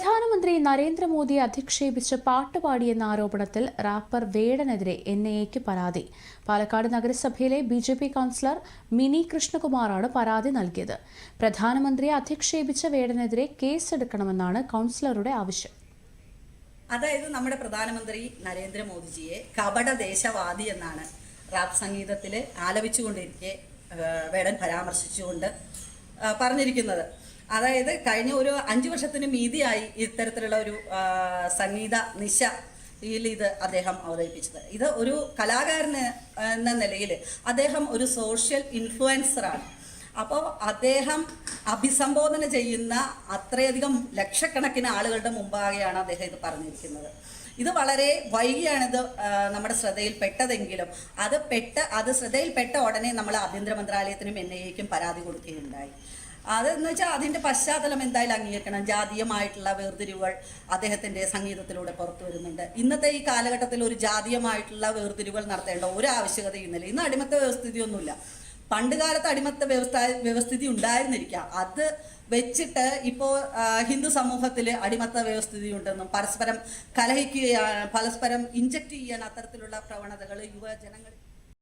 പ്രധാനമന്ത്രി നരേന്ദ്രമോദിയെ അധിക്ഷേപിച്ച് പാട്ടുപാടിയെന്ന ആരോപണത്തിൽ റാപ്പർ വേടനെതിരെ എൻ ഐ എക്ക് പരാതി. പാലക്കാട് നഗരസഭയിലെ B J P councillor Mini കൃഷ്ണകുമാറാണ് പരാതി നൽകിയത്. പ്രധാനമന്ത്രിയെ അധിക്ഷേപിച്ച വേടനെതിരെ കേസെടുക്കണമെന്നാണ് കൗൺസിലറുടെ ആവശ്യം. അതായത് നമ്മുടെ പ്രധാനമന്ത്രി നരേന്ദ്രമോദിജിയെ കപട ദേശവാദി എന്നാണ് റാപ്പ് സംഗീതത്തിൽ ആലപിച്ചുകൊണ്ടിരിക്കെ വേടൻ പരാമർശിച്ചുകൊണ്ട് പറഞ്ഞിരിക്കുന്നത്. അതായത് കഴിഞ്ഞ ഒരു അഞ്ചു വർഷത്തിന് മീതിയായി ഇത്തരത്തിലുള്ള ഒരു സംഗീത നിശ ഇത് അദ്ദേഹം അവതരിപ്പിച്ചത്. ഇത് ഒരു കലാകാരന് എന്ന നിലയിൽ അദ്ദേഹം ഒരു സോഷ്യൽ ഇൻഫ്ലുവൻസറാണ് അപ്പോൾ അദ്ദേഹം അഭിസംബോധന ചെയ്യുന്ന അത്രയധികം ലക്ഷക്കണക്കിന് ആളുകളുടെ മുമ്പാകെയാണ് അദ്ദേഹം ഇത് പറഞ്ഞിരിക്കുന്നത്. ഇത് വളരെ വൈകിയാണിത് നമ്മുടെ ശ്രദ്ധയിൽപ്പെട്ടതെങ്കിലും അത് പെട്ട അത് ശ്രദ്ധയിൽപ്പെട്ട ഉടനെ നമ്മൾ ആഭ്യന്തര മന്ത്രാലയത്തിനും എൻ ഐ എക്കും പരാതി കൊടുക്കുകയുണ്ടായി. അതെന്ന് വെച്ചാൽ അതിന്റെ പശ്ചാത്തലം എന്തായാലും അംഗീകരിക്കണം. ജാതീയമായിട്ടുള്ള വേർതിരിവുകൾ അദ്ദേഹത്തിന്റെ സംഗീതത്തിലൂടെ പുറത്തു വരുന്നുണ്ട്. ഇന്നത്തെ ഈ കാലഘട്ടത്തിൽ ഒരു ജാതീയമായിട്ടുള്ള വേർതിരിവുകൾ നടത്തേണ്ട ഒരു ആവശ്യകതയും ഇന്നലെ ഇന്ന് അടിമത്ത വ്യവസ്ഥിതിയൊന്നുമില്ല. പണ്ട് കാലത്ത് അടിമത്ത വ്യവസ്ഥ വ്യവസ്ഥിതി ഉണ്ടായിരുന്നിരിക്കാം. അത് വെച്ചിട്ട് ഇപ്പോൾ ഹിന്ദു സമൂഹത്തിൽ അടിമത്ത വ്യവസ്ഥിതി ഉണ്ടെന്നും പരസ്പരം കലഹിക്കുകയാണ് പരസ്പരം ഇഞ്ചക്ട് ചെയ്യാൻ അത്തരത്തിലുള്ള പ്രവണതകൾ യുവജനങ്ങൾ